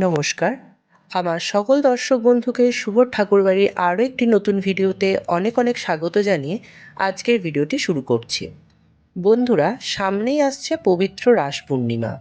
নমস্কার। আমার সকল দর্শক বন্ধুকে শুভ ঠাকুরবাড়ির আরও একটি নতুন ভিডিওতে অনেক অনেক স্বাগত জানিয়ে আজকের ভিডিওটি শুরু করছি। বন্ধুরা, সামনেই আসছে পবিত্র রাস পূর্ণিমা।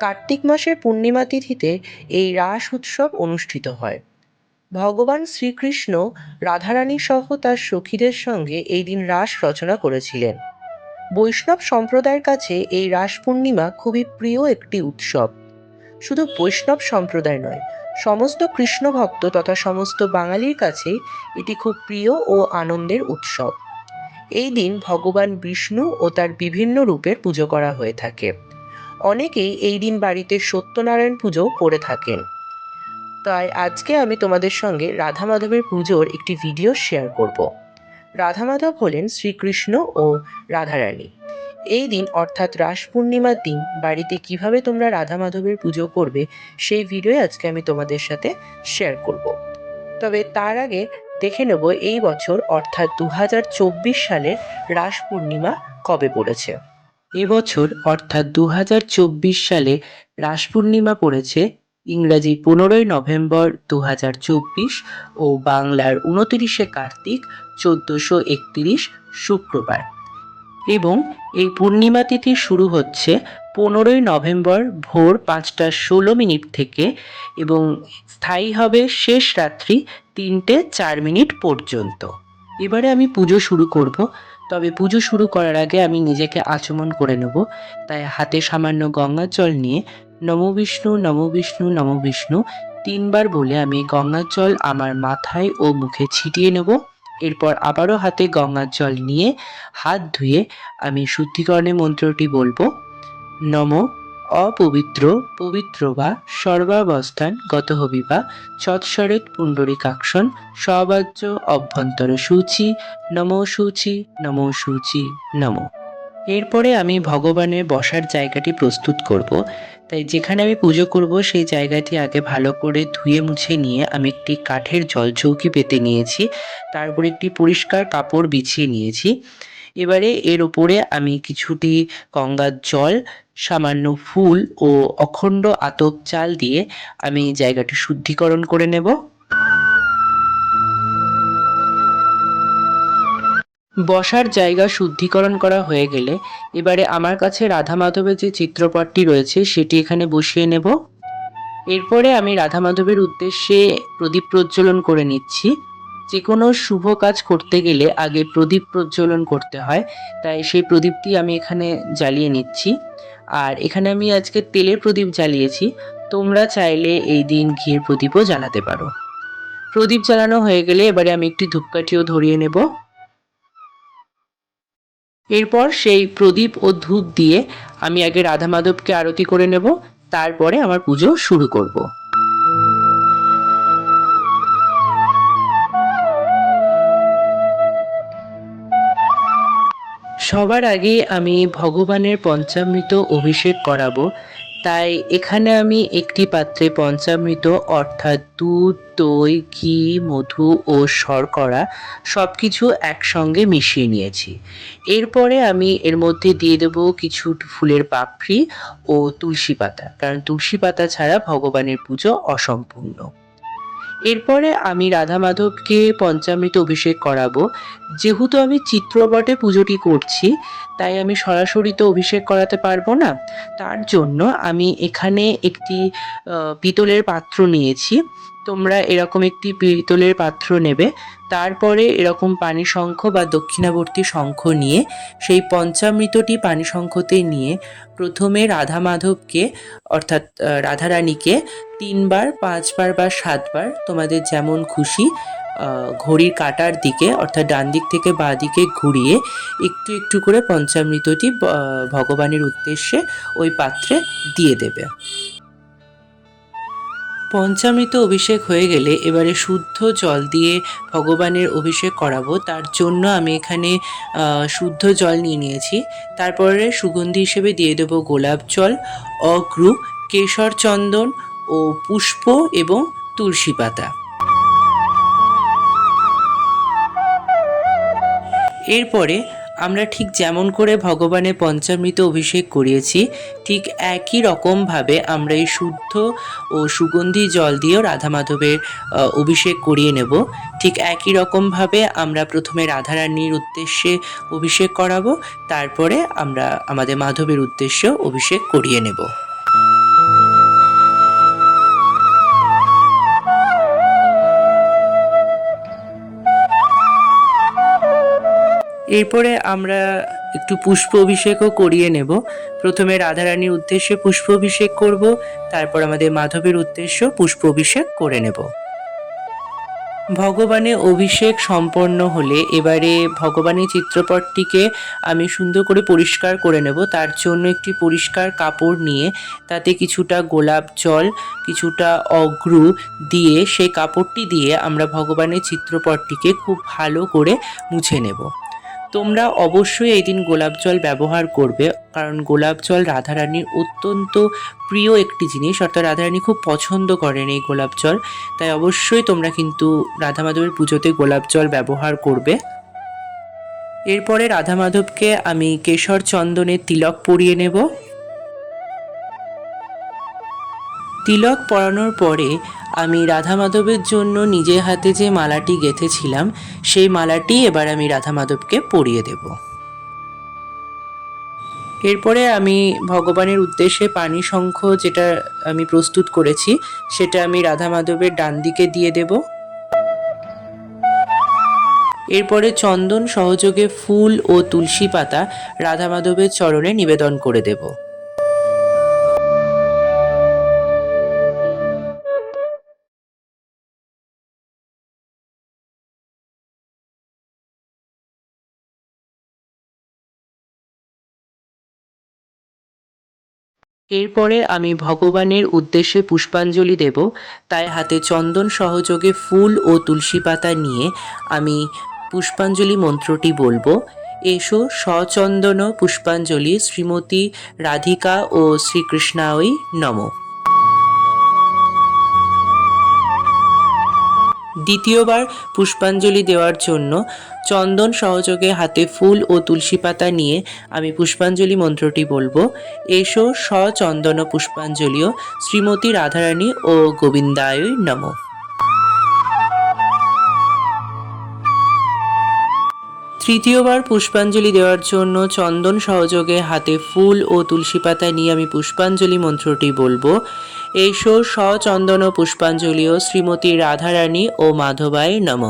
কার্তিক মাসের পূর্ণিমা তিথিতে এই রাস উৎসব অনুষ্ঠিত হয়। ভগবান শ্রীকৃষ্ণ রাধারানী সহ তার সখীদের সঙ্গে এই দিন রাস রচনা করেছিলেন। বৈষ্ণব সম্প্রদায়ের কাছে এই রাস পূর্ণিমা খুবই প্রিয় একটি উৎসব। শুধু বৈষ্ণব সম্প্রদায় নয়, সমস্ত কৃষ্ণ ভক্ত তথা সমস্ত বাঙালির কাছেই এটি খুব প্রিয় ও আনন্দের উৎসব। এই দিন ভগবান বিষ্ণু ও তার বিভিন্ন রূপের পুজো করা হয়ে থাকে। অনেকেই এই দিন বাড়িতে সত্যনারায়ণ পুজোও করে থাকেন। তাই আজকে আমি তোমাদের সঙ্গে রাধা মাধবের পুজোর একটি ভিডিও শেয়ার করব। রাধা মাধব হলেন শ্রীকৃষ্ণ ও রাধারানী। এই দিন অর্থাৎ রাস পূর্ণিমার দিন, বাড়িতে কীভাবে তোমরা রাধা মাধবের পুজো করবে, সেই ভিডিও আজকে আমি তোমাদের সাথে শেয়ার করব। তবে তার আগে দেখে নেব এই বছর অর্থাৎ দু হাজার চব্বিশ সালের রাস পূর্ণিমা কবে পড়েছে। এবছর অর্থাৎ দু হাজার চব্বিশ সালে রাস পূর্ণিমা পড়েছে ইংরাজি পনেরোই নভেম্বর দু হাজার চব্বিশ ও বাংলার উনতিরিশে কার্তিক চোদ্দোশো শুক্রবার। এবং এই পূর্ণিমা তিথি শুরু হচ্ছে পনেরোই নভেম্বর ভোর পাঁচটা ষোলো মিনিট থেকে এবং স্থায়ী হবে শেষ রাত্রি তিনটে চার মিনিট পর্যন্ত। এবারে আমি পুজো শুরু করব। তবে পুজো শুরু করার আগে আমি নিজেকে আচমন করে নেব। তাই হাতে সামান্য গঙ্গার জল নিয়ে নম বিষ্ণু নম বিষ্ণু নম বিষ্ণু তিনবার বলে আমি গঙ্গার জল আমার মাথায় ও মুখে ছিটিয়ে নেব। এরপর আবারও হাতে গঙ্গার জল নিয়ে হাত ধুয়ে আমি শুদ্ধিকরণের মন্ত্রটি বলব। নম অপবিত্র পবিত্র বা সর্বাবস্থান গত হবি বা চৎসরেত পুণ্ডরিকাক্ষণ সবাজ্য অভ্যন্তর সূচি নম সূচি নম সূচি নম। এরপরে আমি ভগবানের বসার জায়গাটি প্রস্তুত করব। তাই যেখানে আমি পুজো করব, সেই জায়গাটি আগে ভালো করে ধুয়ে মুছে নিয়ে আমি একটি কাঠের জলচৌকি পেতে নিয়েছি। তারপর একটি পরিষ্কার কাপড় বিছিয়ে নিয়েছি। এবারে এর ওপরে আমি কিছুটি গঙ্গার জল, সামান্য ফুল ও অখণ্ড আতপ চাল দিয়ে আমি জায়গাটি শুদ্ধিকরণ করে নেব। বসার জায়গা শুদ্ধিকরণ করা হয়ে গেলে এবারে আমার কাছে রাধা মাধবের যে চিত্রপটটি রয়েছে সেটি এখানে বসিয়ে নেব। এরপরে আমি রাধা মাধবের উদ্দেশ্যে প্রদীপ প্রজ্বলন করে নিচ্ছি। যে কোনো শুভ কাজ করতে গেলে আগে প্রদীপ প্রজ্বলন করতে হয়, তাই সেই প্রদীপটি আমি এখানে জ্বালিয়ে নিচ্ছি। আর এখানে আমি আজকে তেলের প্রদীপ জ্বালিয়েছি, তোমরা চাইলে এই দিন ঘিয়ের প্রদীপও জ্বালাতে পারো। প্রদীপ জ্বালানো হয়ে গেলে এবারে আমি একটি ধূপকাঠিও ধরিয়ে নেব। এরপর সেই প্রদীপ ও ধূপ দিয়ে আমি আগে রাধা মাধবকে আরতি করে নেব, তারপরে আমার পুজো শুরু করব। সবার আগে আমি ভগবানের পঞ্চামৃত অভিষেক করাবো। তাই এখানে আমি একটি পাত্রে পঞ্চামৃত, অর্থাৎ দুধ, দই, ঘি, মধু ও শর্করা সব কিছু একসঙ্গে মিশিয়ে নিয়েছি। এরপরে আমি এর মধ্যে দিয়ে দেবো কিছু ফুলের পাপড়ি ও তুলসী পাতা, কারণ তুলসী পাতা ছাড়া ভগবানের পুজো অসম্পূর্ণ। এরপরে আমি রাধা মাধবকে পঞ্চামৃত অভিষেক করাবো। যেহেতু আমি চিত্রপটে পুজোটি করছি, তাই আমি সরাসরি তো অভিষেক করাতে পারব না। তার জন্য আমি এখানে একটি পিতলের পাত্র নিয়েছি। তোমরা এরকম একটি পিতলের পাত্র নেবে। তারপরে এরকম পানি শঙ্খ বা দক্ষিণাবর্তী শঙ্খ নিয়ে সেই পঞ্চামৃতটি পানি শঙ্খতে নিয়ে প্রথমে রাধা মাধবকে অর্থাৎ রাধারানীকে তিনবার, পাঁচবার বা সাতবার তোমাদের যেমন খুশি ঘড়ির কাটার দিকে, অর্থাৎ ডান দিক থেকে বাঁ দিকে ঘুরিয়ে একটু একটু করে পঞ্চামৃতটি ভগবানের উদ্দেশ্যে ওই পাত্রে দিয়ে দেবে। পঞ্চামৃত অভিষেক হয়ে গেলে এবারে শুদ্ধ জল দিয়ে ভগবানের অভিষেক করাবো। তার জন্য আমি এখানে শুদ্ধ জল নিয়ে নিয়েছি। তারপরে সুগন্ধি হিসেবে দিয়ে দেবো গোলাপ জল, অগ্রু, কেশর চন্দন ও পুষ্প এবং তুলসী পাতা। এরপরে আমরা ঠিক যেমন করে ভগবানের পঞ্চামৃত অভিষেক করিয়েছি, ঠিক একই রকমভাবে আমরা এই শুদ্ধ ও সুগন্ধি জল দিয়েও রাধা মাধবের অভিষেক করিয়ে নেব। ঠিক একই রকমভাবে আমরা প্রথমে রাধারানীর উদ্দেশ্যে অভিষেক করাবো, তারপরে আমরা আমাদের মাধবের উদ্দেশ্যেও অভিষেক করিয়ে নেব। এরপরে আমরা একটু পুষ্প অভিষেকও করিয়ে নেব। প্রথমে রাধারানীর উদ্দেশ্যে পুষ্প অভিষেক করব, তারপর আমাদের মাধবের উদ্দেশ্য পুষ্প অভিষেক করে নেব। ভগবানের অভিষেক সম্পন্ন হলে এবারে ভগবানের চিত্রপটটিকে আমি সুন্দর করে পরিষ্কার করে নেব। তার জন্য একটি পরিষ্কার কাপড় নিয়ে তাতে কিছুটা গোলাপ জল, কিছুটা অগ্রু দিয়ে সেই কাপড়টি দিয়ে আমরা ভগবানের চিত্রপটটিকে খুব ভালো করে মুছে নেব। তোমরা অবশ্যই এই দিন গোলাপ জল ব্যবহার করবে, কারণ গোলাপ জল রাধারানীর অত্যন্ত প্রিয় একটি জিনিস, অর্থাৎ রাধারানী খুব পছন্দ করেন এই গোলাপ জল, তাই অবশ্যই তোমরা কিন্তু রাধা মাধবের পুজোতে গোলাপ জল ব্যবহার করবে। এরপরে রাধা মাধবকে আমি কেশর চন্দনের তিলক পরিয়ে নেব। তিলক পরানোর পরে আমি রাধা মাধবের জন্য নিজের হাতে যে মালাটি গেঁথেছিলাম, সেই মালাটি এবার আমি রাধা মাধবকে পরিয়ে দেব। এরপরে আমি ভগবানের উদ্দেশ্যে পানি শঙ্খ যেটা আমি প্রস্তুত করেছি, সেটা আমি রাধা মাধবের ডান দিকে দিয়ে দেব। এরপরে চন্দন সহযোগে ফুল ও তুলসী পাতা রাধা মাধবের চরণে নিবেদন করে দেবো। এরপরে আমি ভগবানের উদ্দেশ্যে পুষ্পাঞ্জলি দেব। তাই হাতে চন্দন সহযোগে ফুল ও তুলসী পাতা নিয়ে আমি পুষ্পাঞ্জলি মন্ত্রটি বলব। এসো সচন্দন পুষ্পাঞ্জলি, শ্রীমতী রাধিকা ও শ্রীকৃষ্ণাওই নম। দ্বিতীয়বার পুষ্পাঞ্জলি দেওয়ার জন্য চন্দন সহযোগে হাতে ফুল ও তুলসী পাতা নিয়ে আমি পুষ্পাঞ্জলি মন্ত্রটি বলব। এসো স্বচন্দন পুষ্পাঞ্জলিও। শ্রীমতী রাধারানী ও গোবিন্দায় নম। তৃতীয়বার পুষ্পাঞ্জলি দেওয়ার জন্য চন্দন সহযোগে হাতে ফুল ও তুলসী পাতা নিয়ে আমি পুষ্পাঞ্জলি মন্ত্রটি বলব। এসো সচন্দন পুষ্পাঞ্জলিও শ্রীমতী রাধারানী ও মাধবায় নম।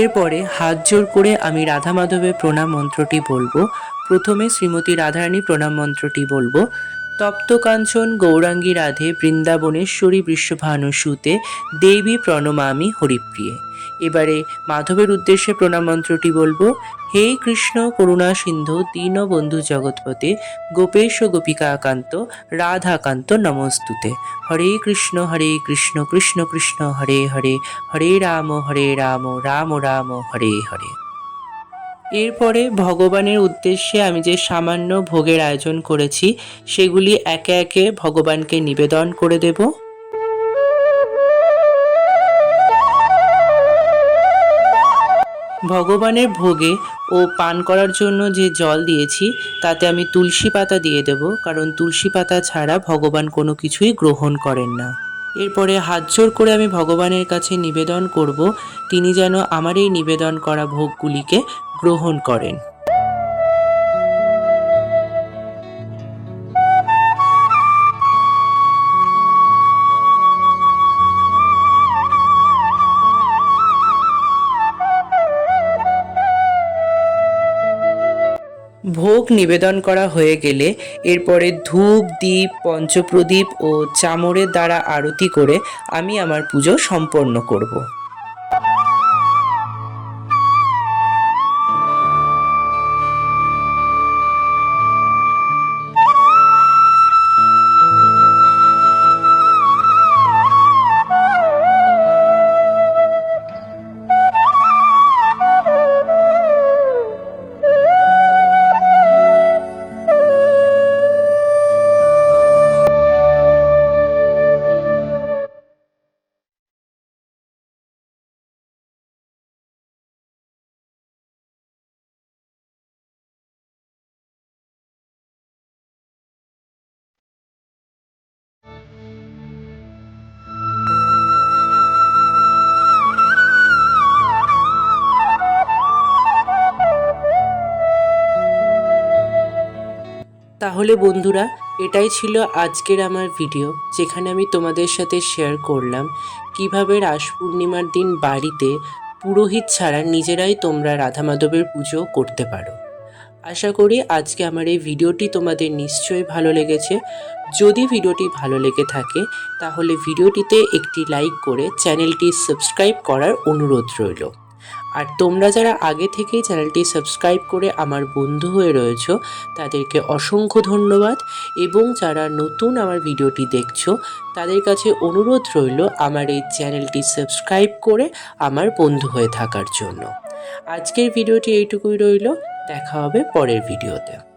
এরপরে হাত জোর করে আমি রাধা মাধবের প্রণাম মন্ত্রটি বলব। প্রথমে শ্রীমতী রাধারানী প্রণাম মন্ত্রটি বলব, তপ্ত কাঞ্চন গৌরাঙ্গী রাধে বৃন্দাবনেশ্বরী বৃষভানুসুতে দেবী প্রণমামি হরিপ্রিয়ে। এবারে মাধবের উদ্দেশ্যে প্রণাম মন্ত্রটি বলব, হে কৃষ্ণ করুণা সিন্ধু দীনবন্ধু জগৎপতে গোপেশ গোপিকা আকান্ত রাধাকান্ত নমস্তুতে। হরে কৃষ্ণ হরে কৃষ্ণ কৃষ্ণ কৃষ্ণ, হরে হরে হরে রাম হরে রাম রাম রাম, হরে হরে। এরপরে ভগবানের উদ্দেশ্যে আমি যে সামান্য ভোগের আয়োজন করেছি, সেগুলি একে একে ভগবানকে নিবেদন করে দেব। ভগবানের ভোগে ও পান করার জন্য যে জল দিয়েছি, তাতে আমি তুলসী পাতা দিয়ে দেব, কারণ তুলসী পাতা ছাড়া ভগবান কোনো কিছুই গ্রহণ করেন না। এরপরে হাত জোর করে আমি ভগবানের কাছে নিবেদন করব, তিনি যেন আমার এই নিবেদন করা ভোগগুলিকে গ্রহণ করেন। ভোগ নিবেদন করা হয়ে গেলে এরপরে ধূপ দ্বীপ পঞ্চপ্রদীপ ও চামরের দ্বারা আরতি করে আমি আমার পুজো সম্পন্ন করব। তাহলে বন্ধুরা, এটাই ছিল আজকের আমার ভিডিও যেখানে আমি তোমাদের সাথে শেয়ার করলাম কীভাবে রাস পূর্ণিমার দিন বাড়িতে পুরোহিত ছাড়া নিজেরাই তোমরা রাধা মাধবের পুজো করতে পারো। আশা করি আজকে আমার এই ভিডিওটি তোমাদের নিশ্চয়ই ভালো লেগেছে। যদি ভিডিওটি ভালো লেগে থাকে, তাহলে ভিডিওটিতে একটি লাইক করে চ্যানেলটি সাবস্ক্রাইব করার অনুরোধ রইল। আর তোমরা যারা আগে থেকেই চ্যানেলটি সাবস্ক্রাইব করে আমার বন্ধু হয়ে রয়েছ, তাদেরকে অসংখ্য ধন্যবাদ। এবং যারা নতুন আমার ভিডিওটি দেখছ, তাদের কাছে অনুরোধ রইল আমার এই চ্যানেলটি সাবস্ক্রাইব করে আমার বন্ধু হয়ে থাকার জন্য। আজকের ভিডিওটি এইটুকুই রইল। দেখা হবে পরের ভিডিওতে।